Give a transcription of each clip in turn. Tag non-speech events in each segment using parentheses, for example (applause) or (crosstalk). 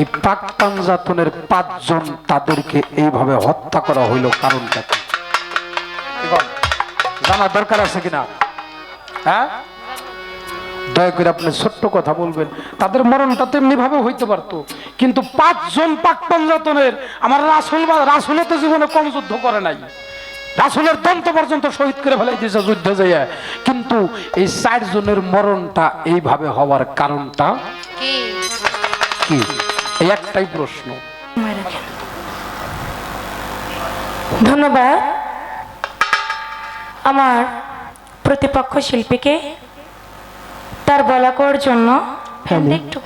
এই পাক পাঞ্জাতনের পাঁচজন তাদেরকে এইভাবে হত্যা করা হইল কারণটা কি? জানার দরকার আছে কিনা? হ্যাঁ? দয়া করে আপনি ছোট্ট কথা বলবেন। তাদের মরণটা তেমনি ভাবে হইতে পারতো। কিন্তু পাঁচজন পাক পাঞ্জাতনের আমার রাসুল বা রাসুলও তো জীবনে কম যুদ্ধ করে নাই। রাসুলের দন্ত পর্যন্ত শহীদ করে ফেলাই দিয়েছে যুদ্ধে যাইয়া। কিন্তু এই চার জনের মরণটা এইভাবে হওয়ার কারণটা কি? কি? এই একটাই প্রশ্ন। ধন্যবাদ। আমার প্রতিপক্ষ শিল্পীকে তার বলা করার জন্য একটু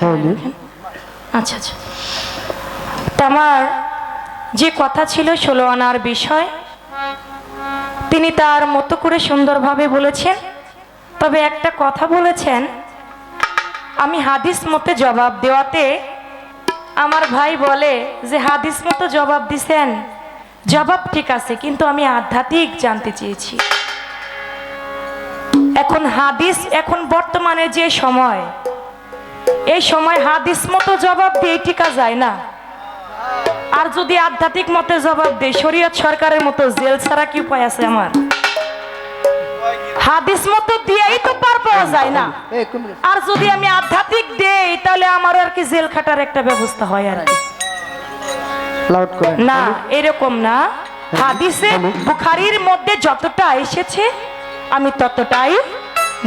আচ্ছা আচ্ছা। তা আমার যে কথা ছিল ষোলো আনার বিষয় তিনি তার মতো করে সুন্দরভাবে বলেছেন। তবে একটা কথা বলেছেন আমি হাদিস মতে জবাব দেওয়াতে আমার ভাই বলে যে, হাদিস মতো জবাব দিছেন। জবাব ঠিক আছে, কিন্তু আমি আধ্যাত্মিক জানতে চেয়েছি। এখন হাদিস, এখন বর্তমানে যে সময়, এই সময় হাদিস মতো জবাব দিয়ে টিকা যায় না। আর যদি আধ্যাত্মিক মতে জবাব দেয়, শরীয়ত সরকারের মতো জেল ছাড়া কি উপায় আছে আমার? হাদিস মতো দিয়েই তো পার পাওয়া যায় না। আর যদি আমি আধ্যাত্মিক দেই তাহলে আমার আর কি জেল খাটার একটা ব্যবস্থা হয় আর কি। না এরকম না। হাদিসে বুখারির মধ্যে যতটা এসেছে আমি ততটাই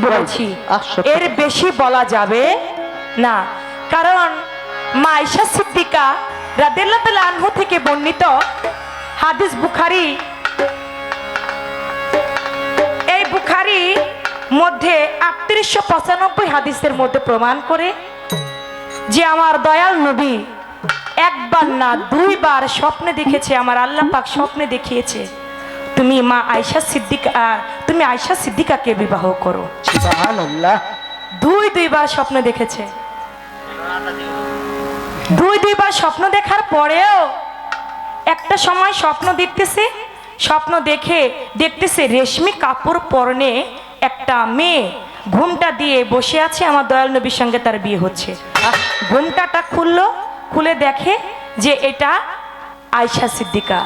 বলেছি। এর বেশি বলা যাবে না। কারণ মাইশা সিদ্দিকা তাআলা আনহু থেকে বর্ণিত হাদিস বুখারি বুখারি মধ্যে আটত্রিশশো পঁচানব্বই হাদিসের মধ্যে প্রমাণ করে যে আমার দয়াল নবী একবার না দুইবার স্বপ্নে দেখেছে আমার আল্লাহ পাক স্বপ্নে দেখিয়েছে তুমি মা আয়সা সিদ্দিকা তুমি আয়সা সিদ্দিকাকে বিবাহ করো। দুই দুইবার স্বপ্ন দেখেছে। দুই দুইবার স্বপ্ন দেখার পরেও একটা সময় স্বপ্ন দেখতেছে স্বপ্ন দেখে দেখতেছে রেশমি কাপড় পরনে একটা মেয়ে ঘুমটা দিয়ে বসে আছে আমার দয়াল নবীর সঙ্গে তার বিয়ে হচ্ছে। ঘুমটাটা খুললো খুলে দেখে যে এটা আয়সা সিদ্দিকা।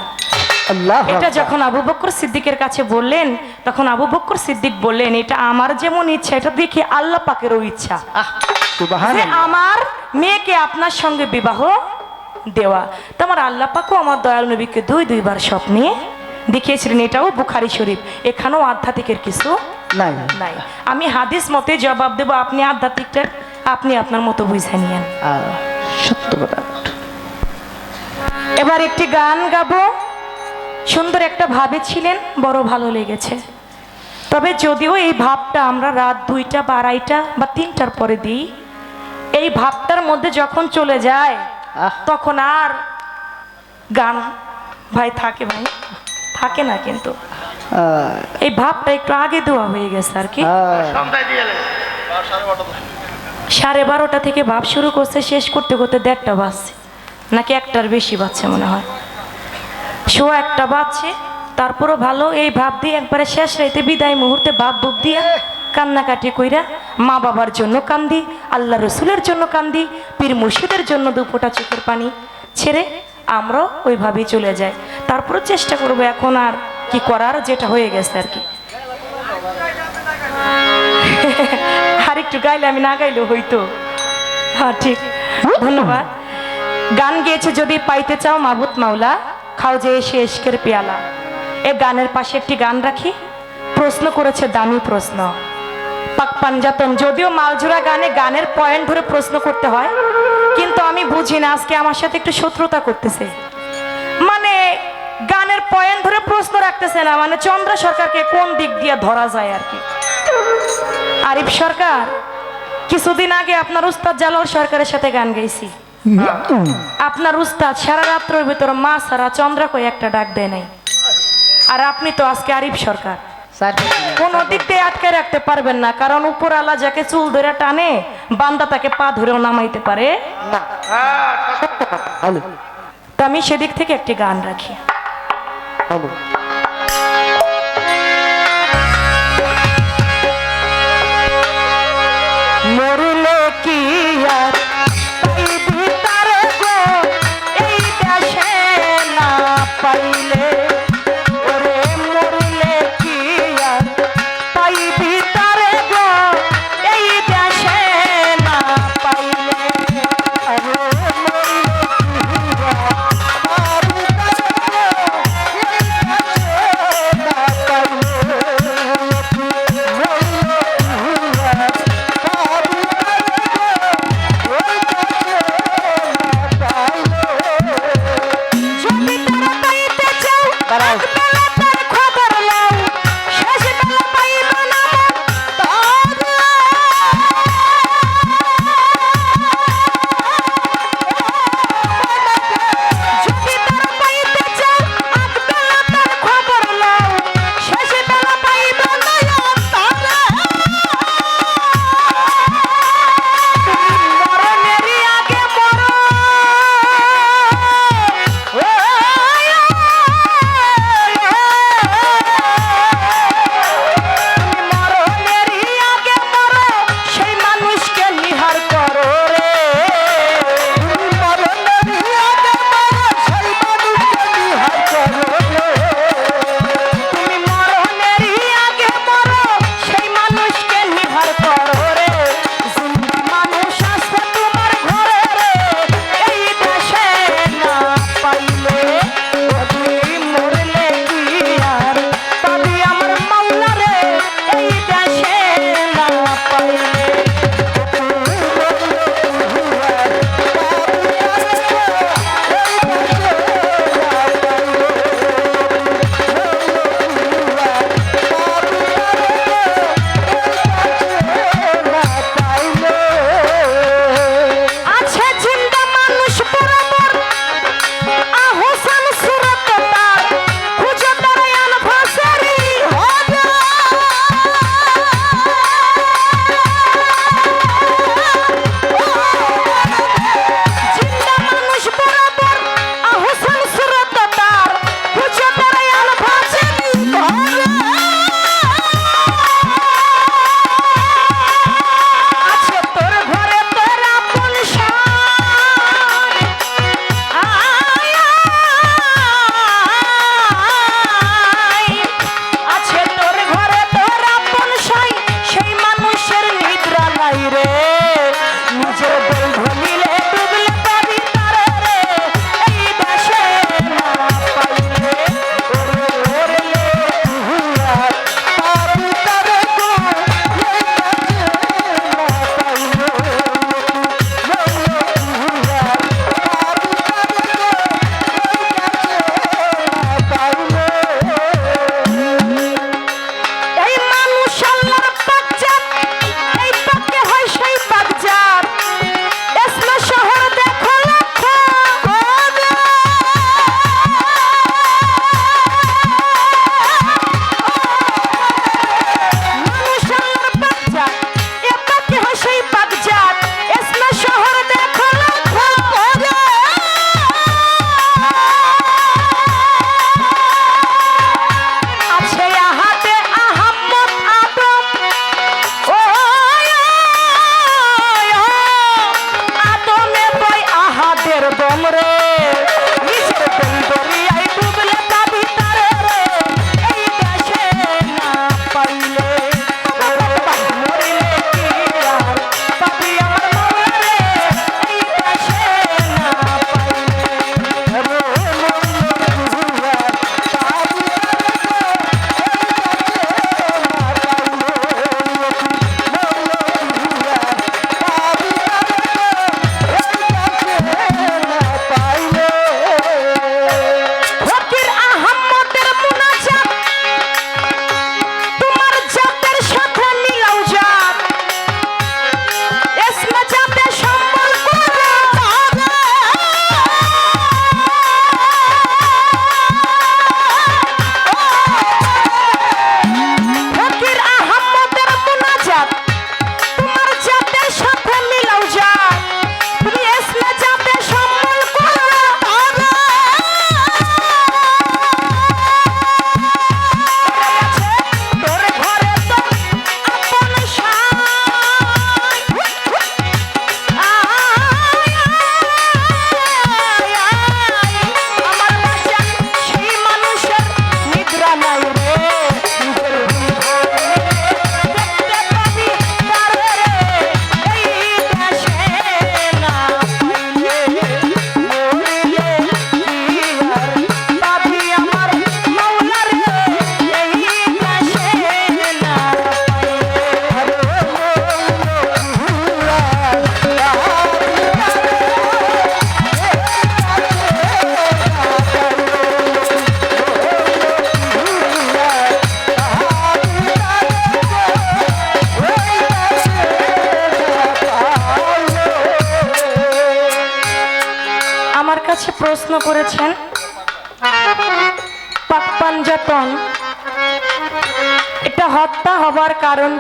এটা যখন আবু বকর সিদ্দিকের কাছে বললেন তখন আবু বকর সিদ্দিক বললেন এটা আমার যেমন ইচ্ছা এটা দেখি আল্লাহ পাকেরও ইচ্ছা। আমার মেয়েকে আপনার সঙ্গে বিবাহ দেওয়া। তো আমার আল্লাহ পাকও আমার দয়াল নবীকে দুই দুইবার স্বপ্নে দেখিয়েছিলেন এটাও বুখারি শরীফ। এখানেও আধ্যাত্মিকের কিছু নাই। নাই। আমি হাদিস মতে জবাব দেব আপনি আধ্যাত্মিকটা আপনি আপনার মতো বুঝে নিয়েন। সত্য কথা। এবার একটি গান গাবো। সুন্দর একটা ভাবে ছিলেন বড় ভালো লেগেছে। তবে যদিও এই ভাবটা আমরা রাত দুইটা বা আড়াইটা বা তিনটার পরে দিই এই ভাবটার মধ্যে যখন চলে যায় তখন আর গান ভাই থাকে ভাই। থাকে না কিন্তু। এই ভাবটা একটু আগে দেওয়া হয়ে গেছে আর কি। সাড়ে বারোটা থেকে ভাব শুরু করছে শেষ করতে করতে দেড়টা বাজছে। নাকি একটার বেশি বাজছে মনে হয়। শো একটা বাজছে তারপরও ভালো এই ভাব দিয়ে একবারে শেষ রাইতে বিদায় মুহূর্তে ভাব বুক দিয়া কান্নাকাটি কইরা মা বাবার জন্য কান্দি আল্লাহ রসুলের জন্য কান্দি পীর মুর্শিদের জন্য দুপোটা চোখের পানি ছেড়ে আমরাও ওইভাবেই চলে যাই। তারপরও চেষ্টা করব এখন আর কি করার, যেটা হয়ে গেছে আর কি। (laughs) আর একটু গাইলে আমি না গাইলেও হইতো। হ্যাঁ ঠিক। ধন্যবাদ। গান গেয়েছে যদি পাইতে চাও মাহবুত মাওলা, খাও যে এসে এসকের পেয়ালা। এ গানের পাশে একটি গান রাখি। প্রশ্ন করেছে দামি প্রশ্ন। পাক পাঞ্জাতন, যদিও মালজোড়া গানে গানের পয়েন্ট ধরে প্রশ্ন করতে হয়, কিন্তু আমি বুঝি না, আজকে আমার সাথে একটু শত্রুতা করতেছে। মানে গানের পয়েন্ট ধরে প্রশ্ন রাখতেছে না মানে চন্দ্র সরকারকে কোন দিক দিয়ে ধরা যায় আর কি? আরিফ সরকার কিছুদিন আগে আপনার উস্তাদ জালাল সরকারের সাথে গান গাইছি। আপনার উস্তাদ সারা রাত্রের ভিতর মা সারা চন্দ্রা কই একটা ডাক দেয় নাই? আর আপনি তো আজকে আরিফ সরকার। কোন দিক দিয়ে আটকে রাখতে পারবেন না কারণ উপর আলা যাকে চুল ধরে টানে বান্দা তাকে পা ধরেও নামাইতে পারে। তা আমি সেদিক থেকে একটি গান রাখি। ভালো মরলে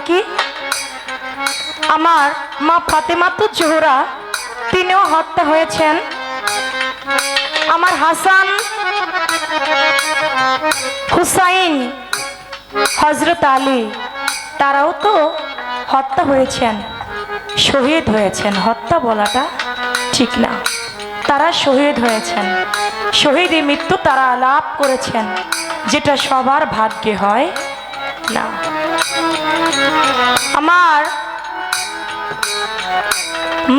কি আমার মা ফাতেমাতু জোহরা, তিনিও হত্যা হয়েছেন। আমার হাসান হুসাইন হজরত আলী, তারাও তো হত্যা হয়েছেন, শহীদ হয়েছেন। হত্যা বলাটা ঠিক না। তারা শহীদ হয়েছেন। শহীদে মৃত্যু তারা লাভ করেছেন। যেটা সবার ভাগ্যে হয় না। আমার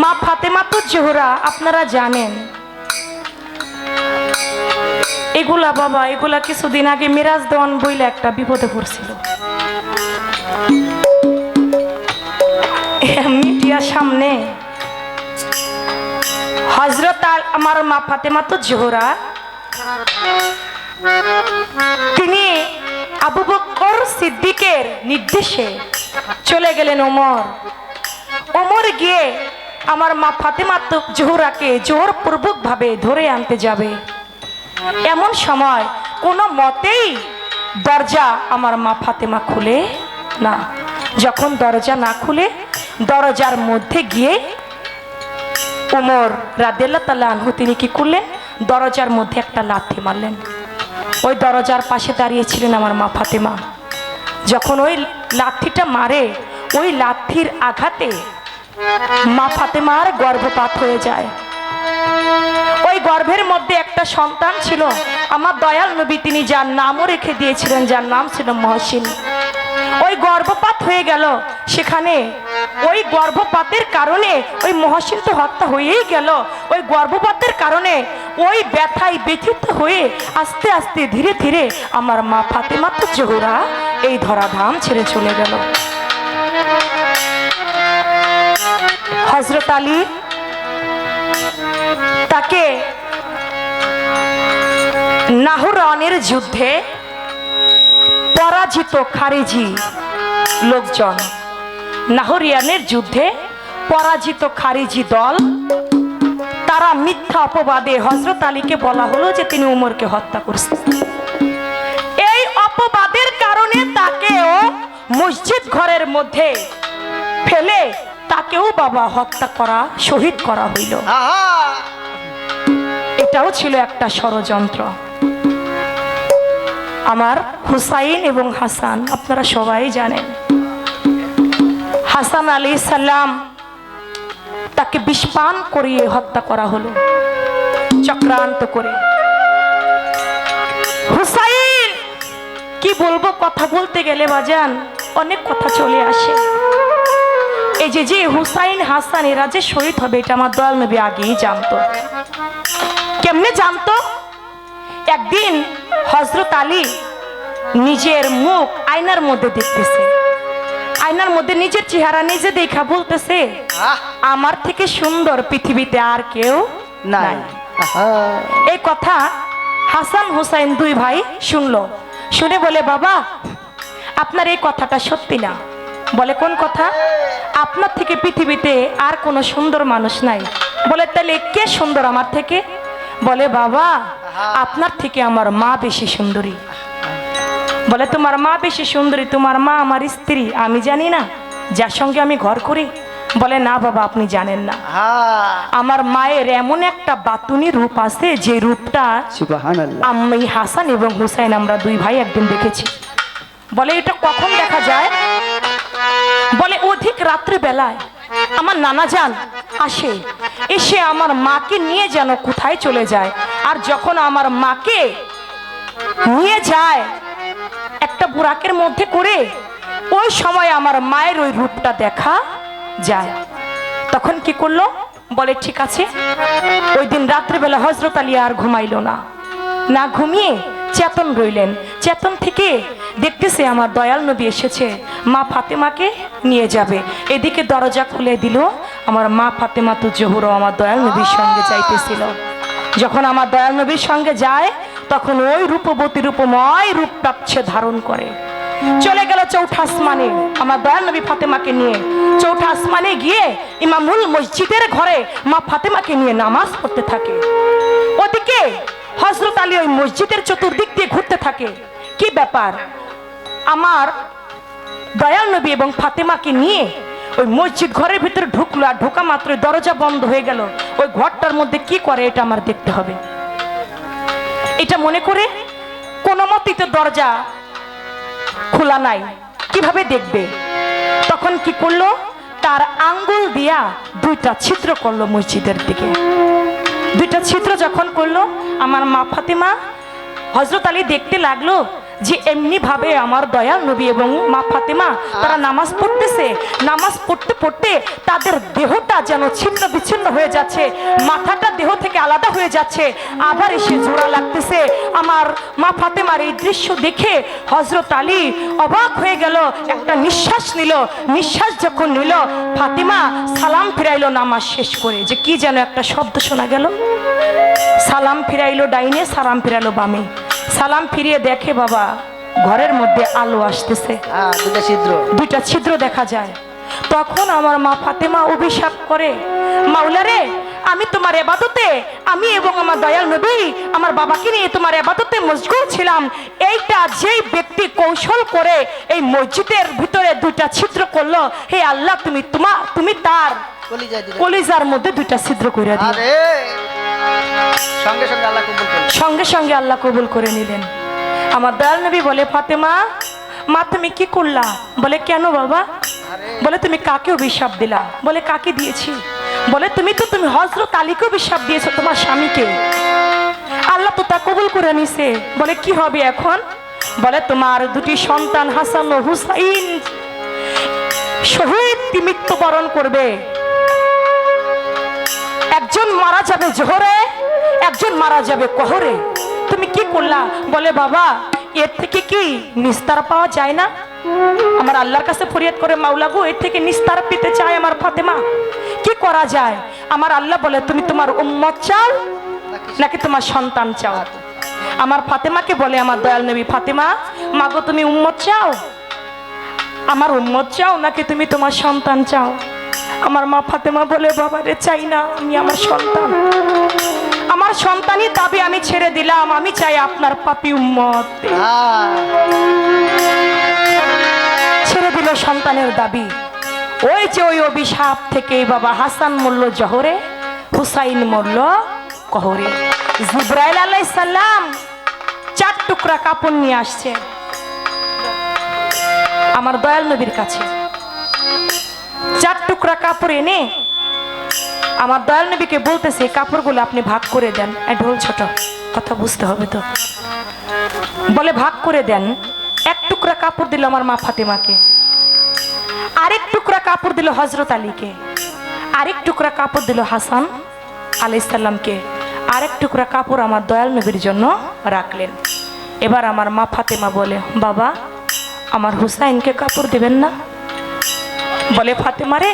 মা ফাতেমাতুর জোহরা, আপনারা জানেন। এগুলা বাবা, এগুলা কিছুদিন আগে মিরাজ দেওয়ান বইলে একটা বিপদে পড়ছিল। মিডিয়ার সামনে হজরত আমার মা ফাতেমা তো জোহরা। তিনি আবু বকর সিদ্দিকের নির্দেশে চলে গেলেন ওমর। ওমর গিয়ে আমার মা ফাতেমা তো জোহরাকে জোরপূর্বক ভাবে ধরে আনতে যাবে। এমন সময় কোনো মতেই দরজা আমার মা ফাতেমা খুলে না। যখন দরজা না খুলে, দরজার মধ্যে গিয়ে উমর রাদেল্লা আনহু তিনি কি করলেন? দরজার মধ্যে একটা লাথি মারলেন। ওই দরজার পাশে দাঁড়িয়েছিলেন আমার মা ফাতেমা। যখন ওই লাথিটা মারে, ওই লাথির আঘাতে মা ফাতেমার গর্ভপাত হয়ে যায়। ওই গর্ভের মধ্যে একটা সন্তান ছিল, আমার দয়াল নবী তিনি যার নামও রেখে দিয়েছিলেন, যার নাম ছিল মহসিন। ওই গর্ভপাত হয়ে গেল। সেখানে ওই গর্ভপাতের কারণে ওই তো হত্যা হয়েই গেল। ওই গর্ভপাতের কারণে ওই ব্যথায় ব্যথিত হয়ে আস্তে আস্তে ধীরে ধীরে আমার মা ফাতেমা তো জোহরা এই ধরাধাম ছেড়ে চলে গেল। হজরত আলী তাকে নাহরানের যুদ্ধে পরাজিত খারেজি লোকজন। নাহরিয়ানের যুদ্ধে পরাজিত খারিজি দল। তারা মিথ্যা অপবাদে হজরত আলীকে বলা হলো যে তিনি উমরকে হত্যা করছেন এই অপবাদের কারণে তাকেও মসজিদ ঘরের মধ্যে ফেলে তাকেও বাবা হত্যা করা শহীদ করা হইল। এটাও ছিল একটা ষড়যন্ত্র। আমার হুসাইন এবং হাসান, আপনারা সবাই জানেন। হাসান আলী সাল্লাম তাকে বিষপান করিয়ে হত্যা করা হলো, চক্রান্ত করে। হুসাইন, কি বলব কথা বলতে গেলে বাজান, অনেক কথা চলে আসে। এই যে যে হুসাইন, হাসান, এরা যে শহীদ হবে, এটা আমার দয়াল নবী আগেই জানতো। কেমনে জানতো? একদিন হজরত আলী নিজের মুখ আয়নার মধ্যে দেখতেছে। আয়নার মধ্যে নিজের চেহারা নিজে দেখা বলতেছে আমার থেকে সুন্দর পৃথিবীতে আর কেউ নাই। এই কথা হাসান হুসাইন দুই ভাই শুনলো। শুনে বলে বাবা আপনার এই কথাটা সত্যি না। বলে কোন কথা? আপনার থেকে পৃথিবীতে আর কোনো সুন্দর মানুষ নাই। বলে তাহলে কে সুন্দর আমার থেকে? বলে বাবা আপনার থেকে আমার মা বেশি সুন্দরী। বলে তোমার মা বেশি সুন্দরী তোমার মা আমার স্ত্রী আমি জানি না যার সঙ্গে আমি ঘর করি। বলে না বাবা আপনি জানেন না। আমার মায়ের এমন একটা বাতুনি রূপ আছে যে রূপটা। আমি হাসান এবং হুসাইন আমরা দুই ভাই একদিন দেখেছি। বলে এটা কখন দেখা যায়? বলে অধিক রাত্রি বেলায় আমার নানা যান আসে। এসে আমার মাকে নিয়ে যেন কোথায় চলে যায়। আর যখন আমার মাকে নিয়ে যায় একটা বুরাকের মধ্যে করে, ওই সময় আমার মায়ের ওই রূপটা দেখা যায়। তখন কি করল? বলে, ঠিক আছে, ওই দিন রাত্রেবেলা হজরত আলী আর ঘুমাইলো না। না ঘুমিয়ে চেতন রইলেন। চেতন থেকে দেখতেছে আমার দয়াল নবী এসেছে। মা ফাতেমাকে নিয়ে যাবে। এদিকে দরজা খুলে দিল। আমার মা ফাতেমা তো জহুরও আমার দয়াল নবীর সঙ্গে যাইতেছিল। যখন আমার দয়াল নবীর সঙ্গে যায়, তখন ওই রূপবতী রূপময় রূপ প্রাচ্যে ধারণ করে। চলে গেল চৌঠা আসমানে। আমার দয়াল নবী ফাতেমাকে নিয়ে চৌঠা আসমানে গিয়ে ইমামুল মসজিদের ঘরে মা ফাতেমাকে নিয়ে নামাজ পড়তে থাকে। ওদিকে হজরত আলী ওই মসজিদের চতুর্দিক দিয়ে ঘুরতে থাকে। কি ব্যাপার? আমার দয়াল নবী এবং ফাতেমাকে নিয়ে ওই মসজিদ ঘরের ভিতরে ঢুকলো আর ঢোকা মাত্র দরজা বন্ধ হয়ে গেল। ওই ঘরটার মধ্যে কি করে এটা আমার দেখতে হবে? এটা মনে করে কোনো মতেই তো দরজা খোলা নাই। কীভাবে দেখবে? তখন কি করল? তার আঙ্গুল দিয়া দুইটা ছিদ্র করল মসজিদের দিকে। দুইটা ছিদ্র যখন করল, আমার মা ফাতেমা হজরত আলী দেখতে লাগল যে এমনি ভাবে আমার দয়াল নবী এবং মা ফাতেমা তারা নামাজ পড়তেছে, নামাজ পড়তে পড়তে তাদের দেহটা যেন ছিন্ন বিচ্ছিন্ন হয়ে যাচ্ছে, মাথাটা দেহ থেকে আলাদা হয়ে যাচ্ছে, আবার এসে জোড়া লাগতেছে। আমার মা ফাতেমার এই দৃশ্য দেখে হজরত আলী অবাক হয়ে গেল, একটা নিঃশ্বাস নিল, নিঃশ্বাস যখন নিল, ফাতেমা সালাম ফিরাইলো, নামাজ শেষ করে। যে কি যেন একটা শব্দ শোনা গেল। সালাম ফিরাইলো, ডাইনে সালাম ফিরাইলো বামে। সালাম ফিরিয়ে দেখে বাবা ঘরের মধ্যে আলো আসতেছে। দুটা ছিদ্র। দুইটা ছিদ্র দেখা যায়। তখন আমার মা ফাতেমা অভিশাপ করে মাওলারে আমি তোমার এবাদতে আমি এবং আমার দয়াল নবী আমার বাবাকে নিয়ে তোমার এবাদতে মশগুল ছিলাম। এইটা যেই ব্যক্তি কৌশল করে এই মসজিদের ভিতরে দুইটা ছিদ্র করল হে আল্লাহ তুমি তোমা তুমি তার কলিজার মধ্যে দুইটা ছিদ্র করে দিও সঙ্গে সঙ্গে আল্লাহ কবুল করলেন সঙ্গে সঙ্গে আল্লাহ কবুল করে নিলেন। আমার দয়াল নবী বলে ফাতেমা মা তুমি কি করলা? বলে কেন বাবা? বলে তুমি কাকে অভিশাপ দিলা? বলে কাকে দিয়েছি? বলে তুমি তো তুমি হজরত আলীকে অভিশাপ দিয়েছ তোমার স্বামীকে। আল্লাহ তো তা কবুল করে নিছে। বলে কি হবে এখন? বলে তোমার দুটি সন্তান হাসান ও হুসাইন শহীদ মৃত্যুবরণ করবে। একজন মারা যাবে জোহরে, একজন মারা যাবে কহরে। তুমি কি করলা? বলে, বাবা, এর থেকে কি নিস্তার পাওয়া যায় না? আমার আল্লাহর কাছে ফরিয়াদ করে মাওলা গো এর থেকে নিস্তার পেতে চায় আমার ফাতেমা। কি করা যায়? আমার আল্লাহ বলে, তুমি তোমার উম্মত চাও নাকি তোমার সন্তান চাও? আমার ফাতেমাকে বলে, আমার দয়াল নবী ফাতেমা, মাগো, তুমি উম্মত চাও? আমার উম্মত চাও নাকি তুমি তোমার সন্তান চাও? আমার মা ফাতেমা বলে বাবা রে চাই না, আমি আমার সন্তান। আমার সন্তানই দাবি আমি ছেড়ে দিলাম, আমি চাই আপনার পাপি উম্মত ছেড়ে দিল সন্তানের দাবি। ওই যে ওই অভিশাপ থেকে বাবা হাসান মরল জহরে, হুসাইন মরল কহরে। জিব্রাইল আলাইহিস সালাম চার টুকরা কাপড় নিয়ে আসছে আমার দয়াল নবীর কাছে। টুকরা কাপড় এনে আমার দয়াল নবীকে বলতেছে, কাপড়গুলো আপনি ভাগ করে দেন। ঢোল ছোট, কথা বুঝতে হবে তো। বলে, ভাগ করে দেন। এক টুকরা কাপড় দিল আমার মা ফাতেমাকে, আরেক টুকরা কাপড় দিল হজরত আলীকে, আরেক টুকরা কাপড় দিল হাসান আলাইসাল্লামকে আরেক টুকরা কাপড় আমার দয়াল নবীর জন্য রাখলেন। এবার আমার মা ফাতেমা বলে, বাবা, আমার হুসাইনকে কাপড় দেবেন না? বলে, ফাতেমা রে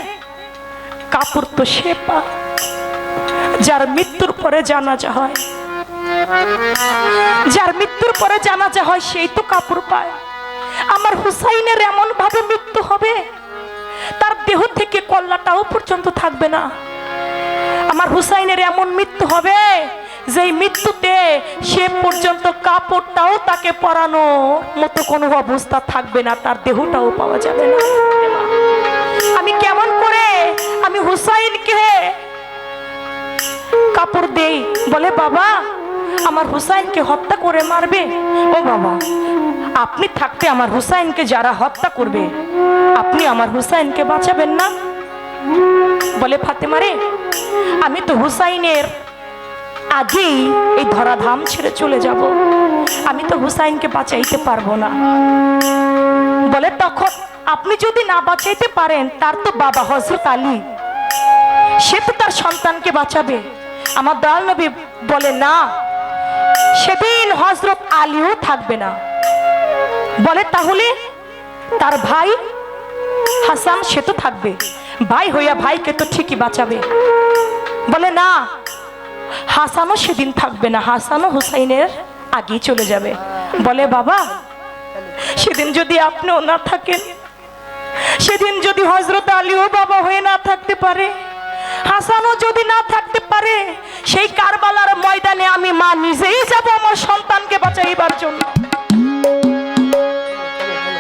কাপড় তো সে পা যার মৃত্যুর পরে জানাজা হয়। যার মৃত্যুর পরে জানাজা হয়, সেই তো কাপড় পায়। আমার হুসাইনের এমন ভাবে মৃত্যু হবে, তার দেহ থেকে কল্লাটাও পর্যন্ত থাকবে না। আমার হুসাইনের এমন মৃত্যু হবে, যেই মৃত্যুতে সে পর্যন্ত কাপড়টাও তাকে পরানো মতো কোনো অবস্থা থাকবে না, তার দেহটাও পাওয়া যাবে না। আমি কেমন আমি হুসাইনকে কাপড় দেই। বলে, বাবা, আমার হুসাইনকে হত্যা করে মারবে। ও বাবা, আপনি থাকতে আমার হুসাইনকে যারা হত্যা করবে, আপনি আমার হুসাইনকে বাঁচাবেন না? বলে, ফাতেমা রে, আমি তো হুসাইনের আগেই এই ধরাধাম ছেড়ে চলে যাব। আমি তো হুসাইনকে বাঁচাইতে পারব না। বলে, তখন আপনি যদি না বাঁচাইতে পারেন, তার তো বাবা হজরত আলী সে তো তার সন্তানকে বাঁচাবে। আমার দয়াল নবী বলে, না, সেদিন হজরত আলীও থাকবে না। বলে, তাহলে তার ভাই হাসান, সে তো থাকবে। ভাই হইয়া ভাইকে তো ঠিকই বাঁচাবে। বলে, না, হাসানও সেদিন থাকবে না, হাসানও হুসাইনের আগেই চলে যাবে। বলে, বাবা, সেদিন যদি আপনিও না থাকেন, সেদিন যদি হজরত আলীও বাবা হয়ে না থাকতে পারে হাসানও যদি না থাকতে পারে, সেই কারবালার ময়দানে আমি মা নিজেই যাব আমার সন্তানকে বাঁচাইবার জন্য।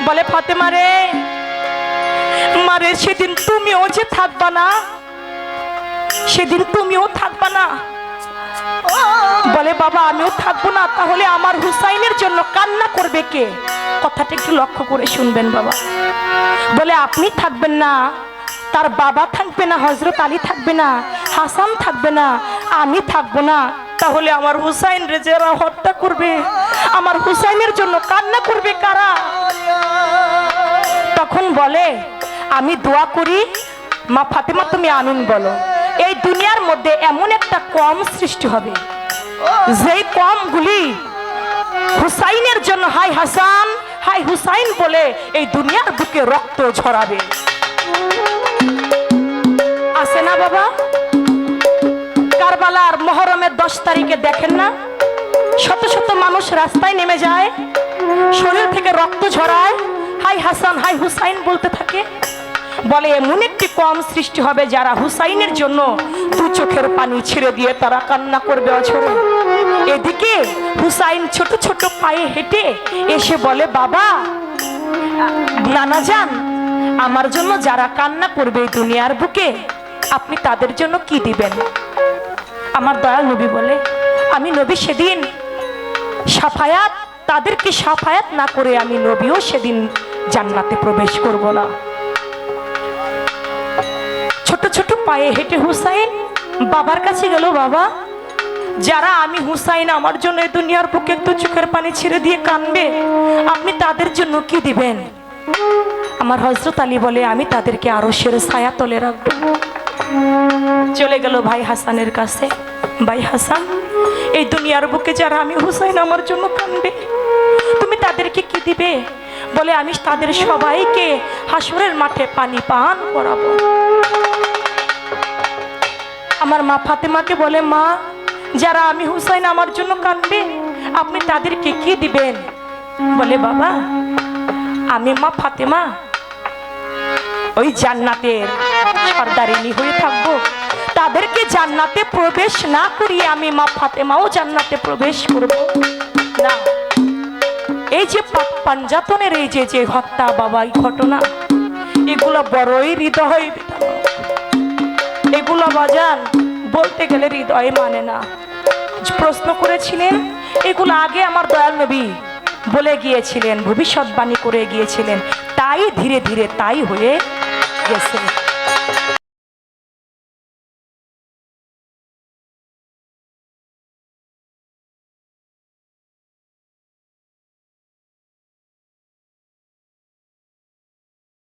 বলে, ফাতেমা রে মারে সেদিন তুমিও যে থাকবা না, সেদিন তুমিও থাকবা না। বলে, বাবা, আমিও থাকব না, তাহলে আমার হুসাইনের জন্য কান্না করবে কে? কথাটা একটু লক্ষ্য করে শুনবেন, বাবা। বলে, আপনি থাকবেন না তার বাবা থাকবে না হজরত আলী থাকবে না, হাসান থাকবে না, আমি থাকব না। তাহলে আমার হুসাইন রে যারা হত্যা করবে? আমার হুসাইনের জন্য কান্না করবে কারা? তখন বলে, আমি দোয়া করি, মা ফাতেমা তুমি আমিন বলো। এই দুনিয়ার মধ্যে এমন একটা কম সৃষ্টি হবে, যেই কমগুলি হুসাইনের জন্য হাই হাসান হাই হুসাইন বলে এই দুনিয়ার বুকে রক্ত ঝরাবে। বাবা। কারবালার মহরমের দশ তারিখে দেখেন না? শত শত মানুষ রাস্তায় নেমে যায়, শরীর থেকে রক্ত ঝরায়। হাই হাসান, হাই হুসাইন বলতে থাকে। বলে, এমন একটি কম সৃষ্টি হবে যারা হুসাইনের জন্য দু চোখের পানি ছিঁড়ে দিয়ে তারা কান্না করবে অঝরে। এদিকে হুসাইন ছোট ছোট পায়ে হেঁটে এসে বলে, বাবা, নানা যান আমার জন্য যারা কান্না করবে দুনিয়ার বুকে আপনি তাদের জন্য কি দিবেন? আমার দয়াল নবী বলে, আমি নবী সেদিন সাফায়াত, তাদেরকে সাফায়াত না করে আমি নবীও সেদিন জান্নাতে প্রবেশ করব না। ছোট ছোট পায়ে হেঁটে হুসাইন বাবার কাছে গেল, বাবা, যারা আমি হুসাইন, আমার জন্য এই দুনিয়ার বুকে একটু চোখের পানি ছেড়ে দিয়ে কানবে আপনি তাদের জন্য কি দিবেন? আমার হজরত আলী বলে, আমি তাদেরকে আরও সেরে ছায়া তলে রাখব। চলে গেল ভাই হাসানের কাছে। ভাই হাসান, এই দুনিয়ার বুকে যারা আমি হুসাইন আমার জন্য কানবে তুমি তাদেরকে কি দিবে? বলে আমি তাদের সবাইকে হাসরের মাঠে পানি পান করাবো। আমার মা ফাতেমাকে বলে, মা, যারা আমি হুসাইন আমার জন্য কানবে আপনি তাদেরকে কি দিবেন? বলে, বাবা, আমি মা ফাতেমা, ওই জান্নাতের সর্দারিনী হয়ে থাকব। তাদেরকে জান্নাতে প্রবেশ না করিয়ে আমি মা ফাতেমাও জান্নাতে প্রবেশ করব। না, এই যে পাঞ্জাতনের এই যে যে হত্যা বাবা ঘটনা, এগুলো বড়ই হৃদয় এগুলো বাজান, বলতে গেলে হৃদয়ে মানে না। প্রশ্ন করেছিলেন, এগুলো আগে আমার দয়াল নবী বলে গিয়েছিলেন, ভবিষ্যৎবাণী করে গিয়েছিলেন। তাই ধীরে ধীরে তাই হয়ে গেছে।